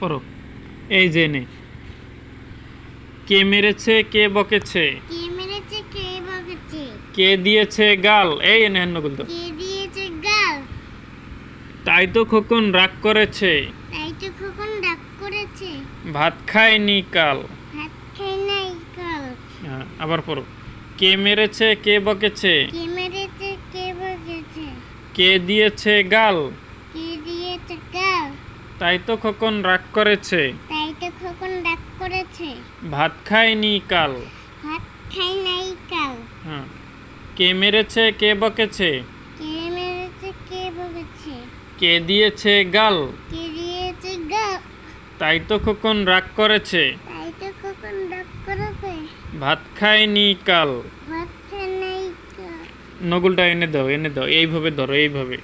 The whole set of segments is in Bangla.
পড়ো এই যে নে। কে মেরেছে কে বকেছে? কে মেরেছে কে বকেছে? কে দিয়েছে গাল? এই এনে নকুল তো কে দিয়েছে গাল? তাই তো খোকন রাগ করেছে। তাই তো খোকন ডাক করেছে। ভাত খায়নি কাল। ভাত খাই নাই কাল। হ্যাঁ, আবার পড়ো। কে মেরেছে কে বকেছে? কে মেরেছে কে বকেছে? কে দিয়েছে গাল? তাই তো খোকন রাগ করেছে। তাই তো খোকন ডাক করেছে। ভাত খায়নি কাল। ভাত খাই নাই কাল। হ্যাঁ কে মেরেছে কে বকেছে? কে মেরেছে কে বকেছে? কে দিয়েছে গাল? কে দিয়েছে গাল? তাই তো খোকন রাগ করেছে। তাই তো খোকন ডাক করেছে। ভাত খায়নি কাল। ভাত খাই নাই কাল। নগুলটা এনে দাও এনে দাও। এইভাবে ধরো এইভাবে।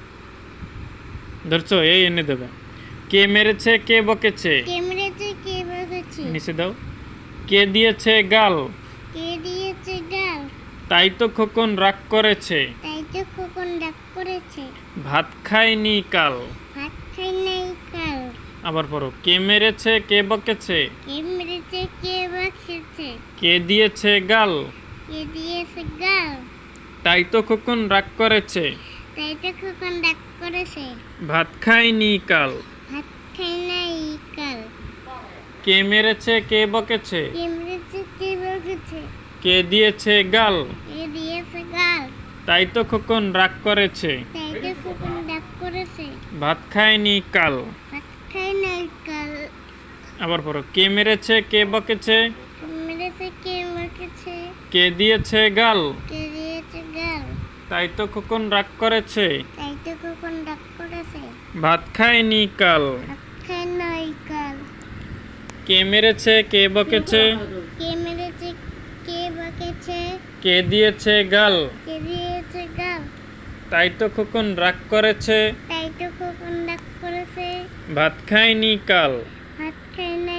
ধরছো? এই এনে দেবে। কে মেরেছে কে বকেছে? কে মেরেছে কে বকেছে? নিচে দাও। কে দিয়েছে গাল? কে দিয়েছে গাল? তাই তো খোকন রাগ করেছে। তাই তো খোকন ডাক করেছে। ভাত খায়নি কাল। ভাত খাই নাই কাল। আবার পড়ো। কে মেরেছে কে বকেছে? কে মেরেছে কে বকেছে? কে দিয়েছে গাল? কে দিয়েছে গাল? তাই তো খোকন রাগ করেছে। তাই তো খোকন ডাক করেছে। ভাত খায়নি কাল ভাত খাই নাই কাল। কে মেরেছে কে বকেছে? কে মেরেছে কে বকেছে? কে দিয়েছে গাল? কে দিয়েছে গাল? তাই তো খোকন রাগ করেছে। তাই তো খোকন ডাক করেছে। ভাত খায়নি কাল। ভাত খাই কাল। আবার পড়ো কে মেরেছে কে বকেছে? কে মেরেছে কে বকেছে? কে দিয়েছে গাল? কে দিয়েছে গাল? তাই তো খোকন রাগ করেছে। তাই তো খোকন করেছে ভাত খায়নি কাল। কে মেরেছে, কে বকেছে? কে মেরেছে কে বকেছে কে দিয়েছে গাল? কে দিয়েছে গাল তাই তো খোকন রাগ করেছে। তাই তো খোকন রাগ করেছে ভাত খায়নি কাল। ভাত কাল